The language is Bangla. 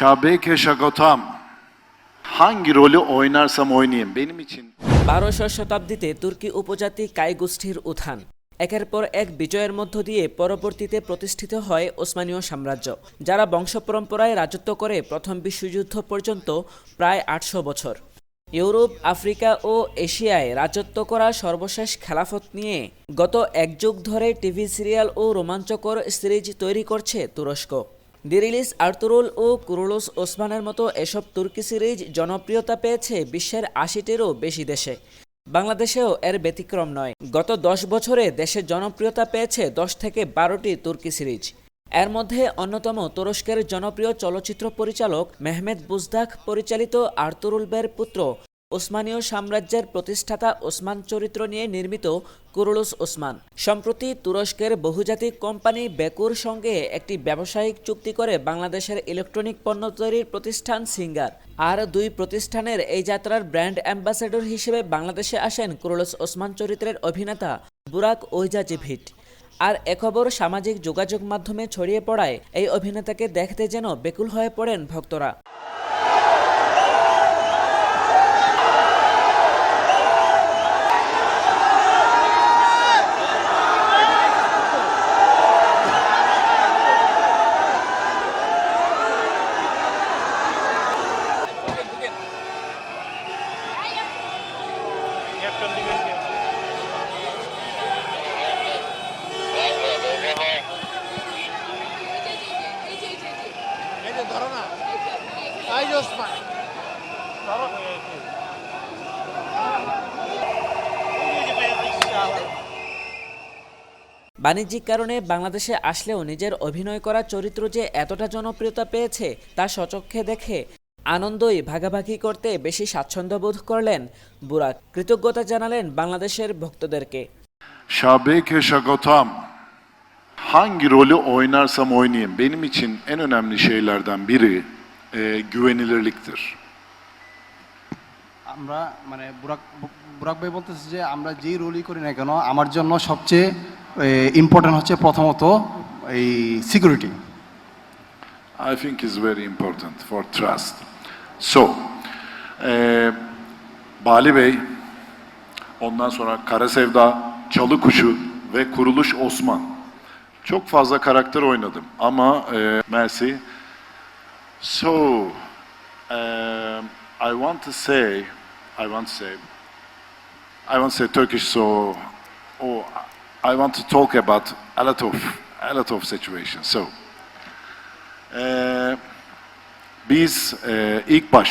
Şabeke Şagotam. Hangi rolü oynarsam oynayayım, benim için. বারোশো শতাব্দীতে তুর্কি উপজাতি কাই গোষ্ঠীর উত্থান। একের পর এক বিজয়ের মধ্য দিয়ে পরবর্তীতে প্রতিষ্ঠিত হয় ওসমানীয় সাম্রাজ্য, যারা বংশ পরম্পরায় রাজত্ব করে প্রথম বিশ্বযুদ্ধ পর্যন্ত প্রায় আটশো বছর। ইউরোপ, আফ্রিকা ও এশিয়ায় রাজত্ব করা সর্বশেষ খেলাফত নিয়ে গত এক যুগ ধরে টিভি সিরিয়াল ও রোমাঞ্চকর সিরিজ তৈরি করছে তুরস্ক। দিরিলিস, আর্তুরুল ও কুরুলুস ওসমানের মতো এসব তুর্কি সিরিজ জনপ্রিয়তা পেয়েছে বিশ্বের আশিটিরও বেশি দেশে। বাংলাদেশেও এর ব্যতিক্রম নয়। গত দশ বছরে দেশের জনপ্রিয়তা পেয়েছে দশ থেকে বারোটি তুর্কি সিরিজ। এর মধ্যে অন্যতম তুরস্কের জনপ্রিয় চলচ্চিত্র পরিচালক মেহমেদ বুজদাক পরিচালিত আর্তুরুল বের পুত্র ওসমানীয় সাম্রাজ্যের প্রতিষ্ঠাতা ওসমান চরিত্র নিয়ে নির্মিত কুরুলুস ওসমান। সম্প্রতি তুরস্কের বহুজাতিক কোম্পানি বেকুর সঙ্গে একটি ব্যবসায়িক চুক্তি করে বাংলাদেশের ইলেকট্রনিক পণ্য তৈরির প্রতিষ্ঠান সিঙ্গার। আর দুই প্রতিষ্ঠানের এই যাত্রার ব্র্যান্ড অ্যাম্বাসেডর হিসেবে বাংলাদেশে আসেন কুরুলুস ওসমান চরিত্রের অভিনেতা বুরাক ওইজাজিভিট আর এ খবর সামাজিক যোগাযোগ মাধ্যমে ছড়িয়ে পড়ায় এই অভিনেতাকে দেখতে যেন বেকুল হয়ে পড়েন ভক্তরা। ধরো না এই যে ওসমান ধরো বাণিজ্যিক কারণে বাংলাদেশে আসলেও নিজের অভিনয় করা চরিত্র যে এতটা জনপ্রিয়তা পেয়েছে তা সচক্ষে দেখে আনন্দই ভাগাভাগি করতে বেশি স্বাচ্ছন্দ্য বোধ করলেন বুরাক। কৃতজ্ঞতা জানালেন বাংলাদেশের ভক্তদেরকে। Şagotam. Hangi rolü oynarsam oynayayım benim için en önemli şeylerden biri e, güvenilirliktir. আমরা মানে বুরাক বুরাক ভাই বলতেছে যে আমরা যেই রোলই করি না কেন আমার জন্য সবচেয়ে ইম্পর্টেন্ট হচ্ছে প্রথমত এই security I think is very important for trust. So, e, Bali Bey, ondan sonra Kara Sevda, Çalı Kuşu ve Kuruluş Osman. Çok fazla karakter oynadım ama e, Mersi. So, um, I want to say, I want to say, I want to say Turkish, so oh, I want to talk about a lot of, a lot of situations. So, Ee, biz e, ilk başta